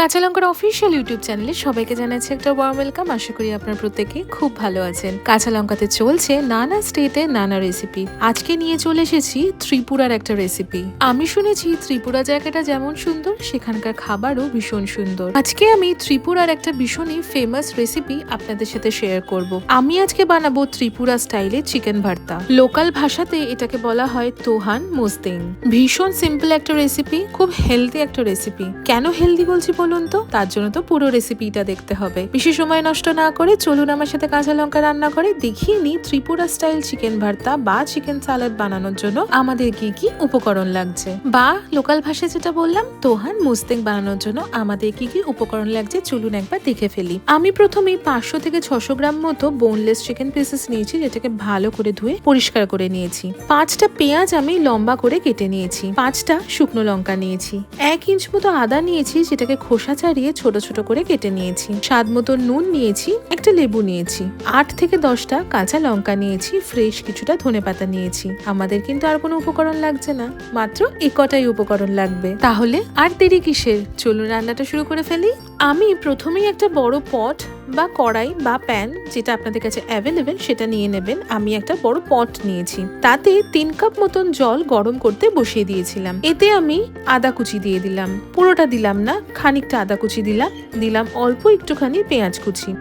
কাঁচা লঙ্কার official YouTube চ্যানেলে সবাইকে জানাচ্ছি একটা ওয়ার্ম ওয়েলকাম আশা করি আপনার প্রত্যেকে খুব ভালো আছেন। কাঁচা লঙ্কাতে চলছে নানা স্টেটে নানা রেসিপি আজকে নিয়ে চলে এসেছি ত্রিপুরার একটা রেসিপি আমি শুনেছি ত্রিপুরা জায়গাটা যেমন সুন্দর, সেখানকার খাবারও ভীষণ সুন্দর। আজকে আমি ত্রিপুরার একটা ভীষণই ফেমাস রেসিপি আপনাদের সাথে শেয়ার করব। আমি আজকে বানাবো ত্রিপুরা স্টাইলে চিকেন ভর্তা। লোকাল ভাষাতে এটাকে বলা হয় তোহান মোস্তিং ভীষণ সিম্পল একটা রেসিপি খুব হেলদি একটা রেসিপি কেন হেলদি বলছি বলুন তো, তার জন্য তো পুরো রেসিপিটা দেখতে হবে। বেশি সময় নষ্ট না করে চলুন আমার সাথে কাঁচা লঙ্কা রান্না করে দেখিয়ে নিই ত্রিপুরা স্টাইল চিকেন ভর্তা বা চিকেন সালাড বানানোর জন্য আমাদের কি কি উপকরণ লাগছে। বা লোকাল ভাষায় যেটা বললাম, তোহান মুস্তেক বানানোর জন্য আমাদের কি কি উপকরণ লাগছে চলুন একবার দেখে ফেলি। আমি প্রথমে পাঁচশো থেকে ছশো গ্রাম মতো বোনলেস চিকেন পিসেস নিয়েছি, যেটাকে ভালো করে ধুয়ে পরিষ্কার করে নিয়েছি। পাঁচটা পেঁয়াজ আমি লম্বা করে কেটে নিয়েছি। পাঁচটা শুকনো লঙ্কা নিয়েছি। এক ইঞ্চ মতো আদা নিয়েছি, যেটাকে খোসা ছাড়িয়ে ছোট ছোট করে কেটে নিয়েছি। স্বাদ মতো নুন নিয়েছি, একটা লেবু নিয়েছি। আট থেকে দশটা কাঁচা লঙ্কা নিয়েছি, ফ্রেশ কিছুটা ধনে পাতা নিয়েছি। আমাদের কিন্তু আর কোনো উপকরণ লাগছে না। মাত্র একটাই উপকরণ লাগবে। তাহলে আর দেরি কিসের? চলুন রান্নাটা শুরু করে ফেলি। আমি প্রথমেই একটা বড় পট বা কড়াই বা প্যান যেটা আপনাদের কাছে অ্যাভেলেবেল সেটা নিয়ে নেবেন। আমি একটা বড় পট নিয়েছি। তাতে তিন কাপ মতন জল গরম করতে বসিয়ে দিয়েছিলাম। এতে আমি আদা কুচি দিয়ে দিলাম। পুরোটা দিলাম না, খানিকটা আদা কুচি দিলাম। দিলাম অল্প একটুখানি পেঁয়াজ কুচি।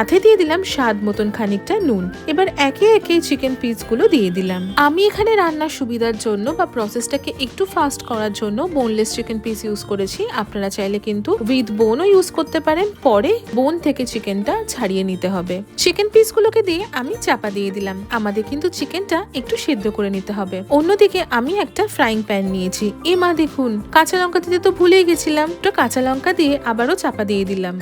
সাথে দিয়ে দিলাম স্বাদ মতন খানিকটা নুন। এবার একে একে চিকেন পিসগুলো দিয়ে দিলাম। আমি এখানে রান্নার সুবিধার জন্য বা প্রসেসটাকে একটু ফাস্ট করার জন্য বোনলেস চিকেন পিস ইউজ করেছি। আপনারা চাইলে কিন্তু উইথ বোনও ইউজ করতে পারেন। পরে বোন থেকে চিকেনটা ছাড়িয়ে নিতে হবে। চিকেন পিসগুলোকে দিয়ে আমি চাপা দিয়ে দিলাম। আমাদের কিন্তু চিকেনটা একটু সেদ্ধ করে নিতে হবে। অন্যদিকে আমি একটা ফ্রাইং প্যান নিয়েছি। এ মা দেখুন, কাঁচা লঙ্কা দিতে তো ভুলেই গেছিলাম। তো কাঁচা লঙ্কা দিয়ে আবারও চাপা দিয়ে দিলাম।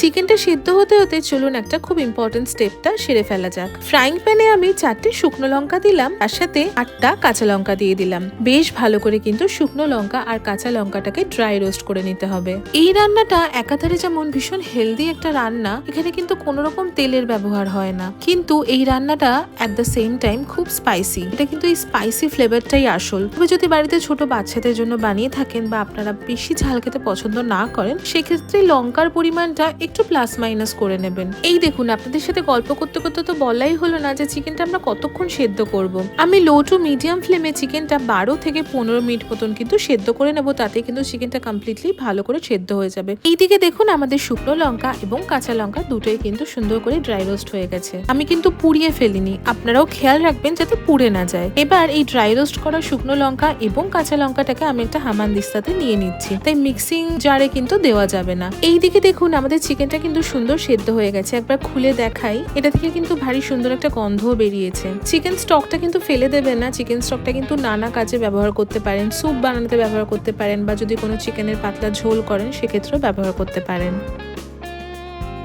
চিকেনটা সিদ্ধ হতে হতে চলুন একটা খুব ইম্পর্টেন্ট স্টেপটা সেরে ফেলা যাক। ফ্রাইং প্যানে আমি চারটে শুকনো লঙ্কা দিলাম, তার সাথে আটটা কাঁচা লঙ্কা দিয়ে দিলাম। বেশ ভালো করে কিন্তু শুকনো লঙ্কা আর কাঁচা লঙ্কাটাকে ড্রাই রোস্ট করে নিতে হবে। এই রান্নাটা একাধারে যেমন ভীষণ হেলদি একটা রান্না, এখানে কিন্তু কোনো রকম তেলের ব্যবহার হয় না। কিন্তু এই রান্নাটা অ্যাট দ্য সেম টাইম খুব স্পাইসি এটা কিন্তু এই স্পাইসি ফ্লেভারটাই আসল। তবে যদি বাড়িতে ছোট বাচ্চাদের জন্য বানিয়ে থাকেন বা আপনারা বেশি ঝাল খেতে পছন্দ না করেন, সেক্ষেত্রে লঙ্কার পরিমাণটা একটু প্লাস মাইনাস করে নেবেন। এই দেখুন, আপনাদের সাথে গল্প করতে করতে তো বলাই হলো না যে চিকেনটা আমরা কতক্ষণ সেদ্ধ করব। আমি লো টু মিডিয়াম ফ্লেমে চিকেনটা বারো থেকে পনেরো মিনিট মতন কিন্তু সেদ্ধ করে নেব, তাতে কিন্তু চিকেনটা কমপ্লিটলি ভালো করে সেদ্ধ হয়ে যাবে। এইদিকে দেখুন, আমাদের শুকনো লঙ্কা এবং কাঁচা লঙ্কা দুটোই কিন্তু সুন্দর করে ড্রাই রোস্ট হয়ে গেছে। আমি কিন্তু পুড়িয়ে ফেলিনি, আপনারাও খেয়াল রাখবেন যাতে পুড়ে না যায়। এবার এই ড্রাই রোস্ট করা শুকনো লঙ্কা এবং কাঁচা লঙ্কাটাকে আমি একটা হামান দিস্তাতে নিয়ে নিচ্ছি। তাই মিক্সিং জারে কিন্তু দেওয়া যাবে না। এইদিকে দেখুন, আমাদের চিকেনটা কিন্তু সুন্দর সেদ্ধ হয়ে গেছে, একবার খুলে দেখাই। এটা থেকে কিন্তু ভারী সুন্দর একটা গন্ধও বেরিয়েছে। চিকেন স্টকটা কিন্তু ফেলে দেবেন না চিকেন স্টকটা কিন্তু নানা কাজে ব্যবহার করতে পারেন স্যুপ বানাতে ব্যবহার করতে পারেন বা যদি কোনো চিকেনের পাতলা ঝোল করেন, সেক্ষেত্রেও ব্যবহার করতে পারেন।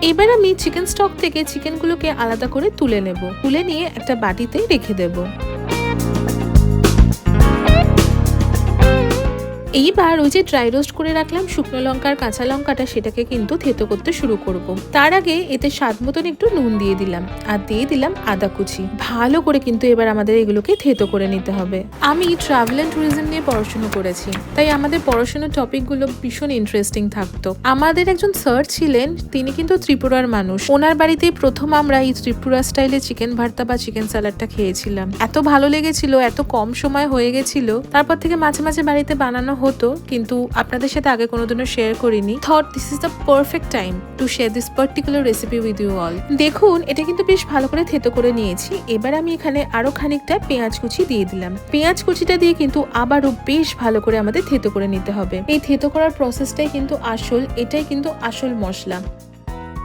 এবার আমি চিকেন স্টক থেকে চিকেনগুলোকে আলাদা করে তুলে নেব। তুলে নিয়ে একটা বাটিতে রেখে দেবো। এইবার ওই যে ড্রাই রোস্ট করে রাখলাম শুকনো লঙ্কার কাঁচা লঙ্কাটা সেটাকে কিন্তু থেতো করতে শুরু করব। তার আগে এতে স্বাদ মতন একটু নুন দিয়ে দিলাম আর দিয়ে দিলাম আদা কুচি। ভালো করে কিন্তু এবার আমাদের এগুলোকে থেতো করে নিতে হবে। আমি ট্রাভেল অ্যান্ড ট্যুরিজম নিয়ে পড়াশুনো করেছি, তাই আমাদের পড়াশোনার টপিকগুলো ভীষণ ইন্টারেস্টিং থাকতো। আমাদের একজন স্যার ছিলেন, তিনি কিন্তু ত্রিপুরার মানুষ। ওনার বাড়িতে প্রথম আমরা এই ত্রিপুরা স্টাইলে চিকেন ভর্তা বা চিকেন স্যালাডটা খেয়েছিলাম। এত ভালো লেগেছিল, এত কম সময় হয়ে গেছিল, তারপর থেকে মাঝে মাঝে বাড়িতে বানানো হতো, কিন্তু আপনাদের সাথে আগে কোনোদিনও শেয়ার করিনি। Thought this is the perfect time to share this particular recipe with you all দেখুন, এটা কিন্তু বেশ ভালো করে থেতো করে নিয়েছি। এবার আমি এখানে আরও খানিকটা পেঁয়াজ কুচি দিয়ে দিলাম। পেঁয়াজ কুচিটা দিয়ে কিন্তু আবারও বেশ ভালো করে আমাদের থেতো করে নিতে হবে। এই থেতো করার প্রসেসটাই কিন্তু আসল, এটাই কিন্তু আসল মশলা।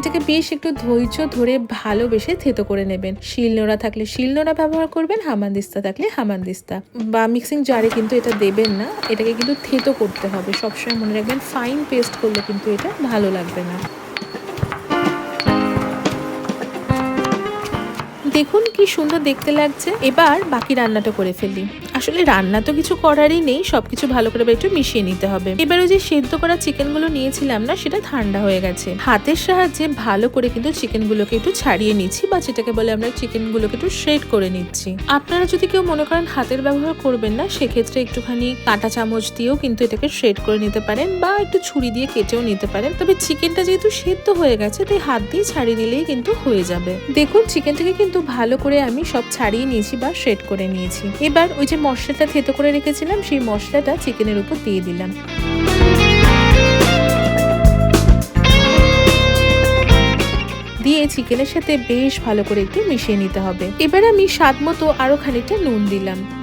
এটাকে বেশ একটু ধৈর্য ধরে ভালোবেসে থেতো করে নেবেন। শিলনোড়া থাকলে শিলনোড়া ব্যবহার করবেন, হামানদিস্তা থাকলে হামানদিস্তা। বা মিক্সিং জারে কিন্তু এটা দেবেন না, এটাকে কিন্তু থেতো করতে হবে। সবসময় মনে রাখবেন ফাইন পেস্ট করলে কিন্তু এটা ভালো লাগবে না। দেখুন কি সুন্দর দেখতে লাগছে। এবার বাকি রান্নাটা করে ফেলি। আসলে রান্না তো কিছু করারই নেই, সবকিছু ভালো করে একটু মিশিয়ে নিতে হবে। এবার ওই যে সেদ্ধ করা চিকেনগুলো নিয়েছিলাম না, সেটা ঠান্ডা হয়ে গেছে। হাতের সাহায্যে ভালো করে কিন্তু চিকেন গুলোকে একটু ছাড়িয়ে নিচ্ছি বা যেটাকে বলে আমরা চিকেন গুলোকে একটু শ্রেড করে নিচ্ছি। আপনারা যদি কেউ মনে করেন হাতের ব্যবহার করবেন না, সেক্ষেত্রে একটুখানি কাঁটা চামচ দিয়েও কিন্তু এটাকে শ্রেড করে নিতে পারেন বা একটু ছুরি দিয়ে কেটেও নিতে পারেন। তবে চিকেনটা যেহেতু সেদ্ধ হয়ে গেছে, তাই হাত দিয়ে ছাড়িয়ে নিলেই কিন্তু হয়ে যাবে। দেখুন চিকেনটাকে কিন্তু ভালো করে আমি সব ছাড়িয়ে নিয়েছি বা শেড করে নিয়েছি। এবার ওই যে মশলাটা থেতো করে রেখেছিলাম, সেই মশলাটা চিকেনের উপর দিয়ে দিলাম। দিয়ে চিকেনের সাথে বেশ ভালো করে একটু মিশিয়ে নিতে হবে। এবার আমি স্বাদ মতো আরও খানিকটা নুন দিলাম।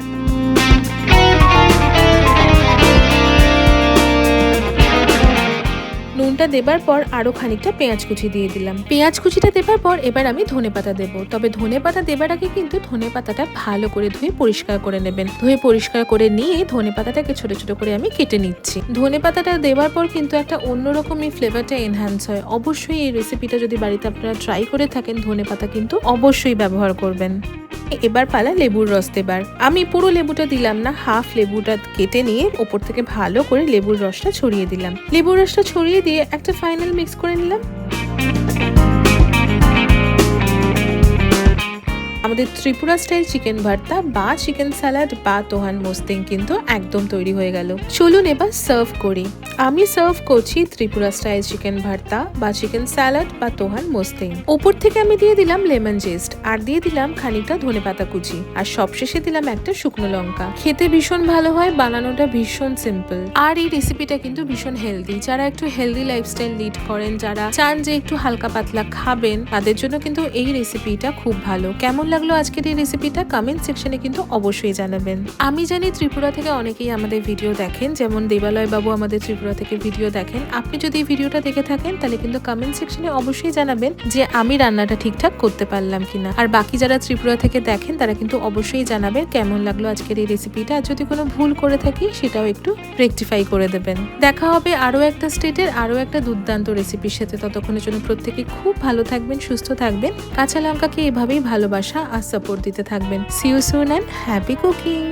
নুনটা দেবার পর আরও খানিকটা পেঁয়াজ কুচি দিয়ে দিলাম। পেঁয়াজ কুচিটা দেবার পর এবার আমি ধনে পাতা দেবো। তবে ধনে পাতা দেবার আগে কিন্তু ধনে পাতাটা ভালো করে ধুয়ে পরিষ্কার করে নেবেন। ধুয়ে পরিষ্কার করে নিয়ে ধনে পাতাটাকে ছোট ছোট করে আমি কেটে নিচ্ছি। ধনে পাতাটা দেওয়ার পর কিন্তু একটা অন্যরকম এই ফ্লেভারটা এনহ্যান্স হয়। অবশ্যই এই রেসিপিটা যদি বাড়িতে আপনারা ট্রাই করে থাকেন, ধনে পাতা কিন্তু অবশ্যই ব্যবহার করবেন। এবার পালা লেবুর রস দেবার। আমি পুরো লেবুটা দিলাম না, হাফ লেবুটা কেটে নিয়ে ওপর থেকে ভালো করে লেবুর রসটা ছড়িয়ে দিলাম। লেবুর রসটা ছড়িয়ে দিয়ে একটা ফাইনাল মিক্স করে নিলাম। আমাদের ত্রিপুরা স্টাইল চিকেন ভর্তা বা চিকেন স্যালাড বা তোহান মোস্তিং কিন্তু একদম তৈরি হয়ে গেল। চলুন এবার সার্ভ করি। আমি সার্ভ করছি ত্রিপুরা স্টাইল চিকেন ভর্তা বা চিকেন স্যালাড বা তোহান মোস্তিং ওপর থেকে আমি দিয়ে দিলাম লেমন জেস্ট আর দিয়ে দিলাম খানিকটা ধনে পাতা কুচি। আর সবশেষে দিলাম একটা শুকনো লঙ্কা। খেতে ভীষণ ভালো হয়, বানানোটা ভীষণ সিম্পল আর এই রেসিপিটা কিন্তু ভীষণ হেলদি যারা একটু হেলদি লাইফস্টাইল লিড করেন, যারা চান যে একটু হালকা পাতলা খাবেন, তাদের জন্য কিন্তু এই রেসিপিটা খুব ভালো। কেমন লাগল আজকের এই রেসিপিটা কমেন্ট সেকশনে কিন্তু অবশ্যই জানাবেন। আমি জানি ত্রিপুরা থেকে অনেকেই আমাদের ভিডিও দেখেন, যেমন দেবালয় বাবু আমাদের ত্রিপুরা থেকে ভিডিও দেখেন। আপনি যদি ভিডিওটা দেখে থাকেন, তাহলে কিন্তু কমেন্ট সেকশনে অবশ্যই জানাবেন যে আমি রান্নাটা ঠিকঠাক করতে পারলাম কিনা। আর বাকি যারা ত্রিপুরা থেকে দেখেন, তারা কিন্তু অবশ্যই জানাবেন কেমন লাগল আজকের এই রেসিপিটা আর যদি কোনো ভুল করে থাকি, সেটাও একটু রেকটিফাই করে দেবেন। দেখা হবে আরও একটা স্টেটের আরও একটা দুর্দান্ত রেসিপির সাথে। ততক্ষণের জন্য প্রত্যেকে খুব ভালো থাকবেন, সুস্থ থাকবেন। কাঁচা লঙ্কাকে এভাবেই ভালোবাসা আর সাপোর্ট দিতে থাকবেন। See you soon and happy cooking